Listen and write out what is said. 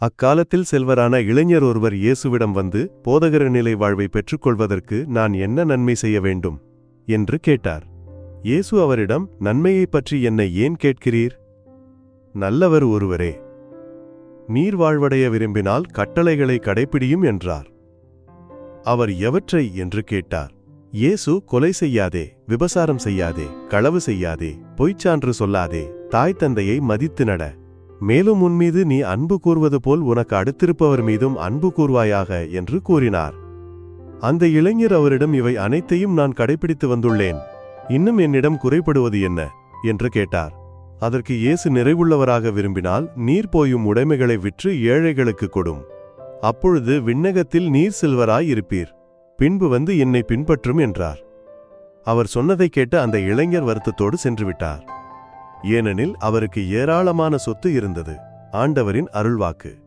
அக்காலத்தில் செல்வரான இளைஞர் ஒருவர் இயேசுவிடம் வந்து போதகர நிலை வாழ்வை பெற்றுக்கொள்வதற்கு நான் என்ன நன்மை செய்ய வேண்டும்? என்று கேட்டார். இயேசு அவரிடம் நன்மையைப் பற்றி என்னை ஏன் கேட்கிறீர்? நல்லவர் ஒருவரே நீர் வாழ்வடைய விரும்பினால் கட்டளைகளை கடைப்பிடியும் என்றார். அவர் எவற்றை? என்று கேட்டார். இயேசு கொலை செய்யாதே விபசாரம் செய்யாதே களவு செய்யாதே பொய்ச்சான்று சொல்லாதே தாய் தந்தையை மதித்து நட மேலும் உன்மீது நீ அன்பு கூர்வது போல் உனக்கு அடுத்திருப்பவர் மீதும் அன்பு கூர்வாயாக என்று கூறினார். அந்த இளைஞர் அவரிடம் இவை அனைத்தையும் நான் கடைபிடித்து வந்துள்ளேன். இன்னும் என்னிடம் குறைபடுவது என்ன? என்று கேட்டார். அதற்கு இயேசு நிறைவுள்ளவராக விரும்பினால் நீர் போயும் உடைமைகளை விற்று ஏழைகளுக்கு கொடும். அப்பொழுது விண்ணகத்தில் நீர் செல்வராய் இருப்பீர். பின்பு வந்து என்னை பின்பற்றும் என்றார். அவர் சொன்னதைக் கேட்டு அந்த இளைஞர் வருத்தத்தோடு சென்றுவிட்டார். ஏனெனில் அவருக்கு ஏராளமான சொத்து இருந்தது. ஆண்டவரின் அருள்வாக்கு.